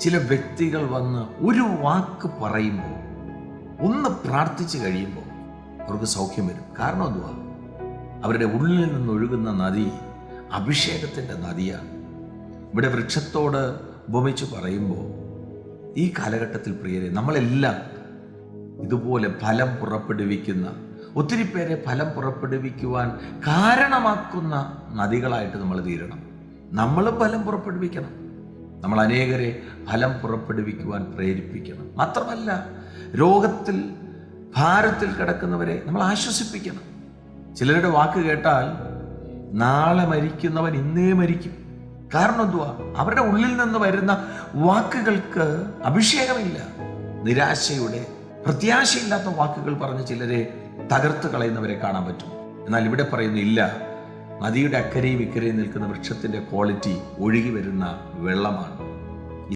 ചില വ്യക്തികൾ വന്ന് ഒരു വാക്ക് പറയുമ്പോൾ ഒന്ന് പ്രാർത്ഥിച്ചു കഴിയുമ്പോൾ അവർക്ക് സൗഖ്യം വരും. കാരണം എന്തുവാ? അവരുടെ ഉള്ളിൽ നിന്നൊഴുകുന്ന നദി അഭിഷേകത്തിന്റെ നദിയാണ്. ഇവിടെ വൃക്ഷത്തോട് ഉപമിച്ച് പറയുമ്പോൾ ഈ കാലഘട്ടത്തിൽ പ്രിയരെ നമ്മളെല്ലാം ഇതുപോലെ ഫലം പുറപ്പെടുവിക്കുന്ന ഒത്തിരി പേരെ ഫലം പുറപ്പെടുവിക്കുവാൻ കാരണമാക്കുന്ന നദികളായിട്ട് നമ്മൾ തീരണം. നമ്മളും ഫലം പുറപ്പെടുവിക്കണം. നമ്മൾ അനേകരെ ഫലം പുറപ്പെടുവിക്കുവാൻ പ്രേരിപ്പിക്കണം. മാത്രമല്ല രോഗത്തിൽ ഭാരത്തിൽ കിടക്കുന്നവരെ നമ്മൾ ആശ്വസിപ്പിക്കണം. ചിലരുടെ വാക്ക് കേട്ടാൽ നാളെ മരിക്കുന്നവൻ ഇന്നേ മരിക്കും. കാരണം എന്തുവാ? അവരുടെ ഉള്ളിൽ നിന്ന് വരുന്ന വാക്കുകൾക്ക് അഭിഷേകമില്ല. നിരാശയുടെ പ്രത്യാശയില്ലാത്ത വാക്കുകൾ പറഞ്ഞ് ചിലരെ തകർത്ത് കളയുന്നവരെ കാണാൻ പറ്റും. എന്നാൽ ഇവിടെ പറയുന്നു ഇല്ല നദിയുടെ അക്കരയും ഇക്കരയും നിൽക്കുന്ന വൃക്ഷത്തിന്റെ ക്വാളിറ്റി ഒഴുകി വരുന്ന വെള്ളമാണ്.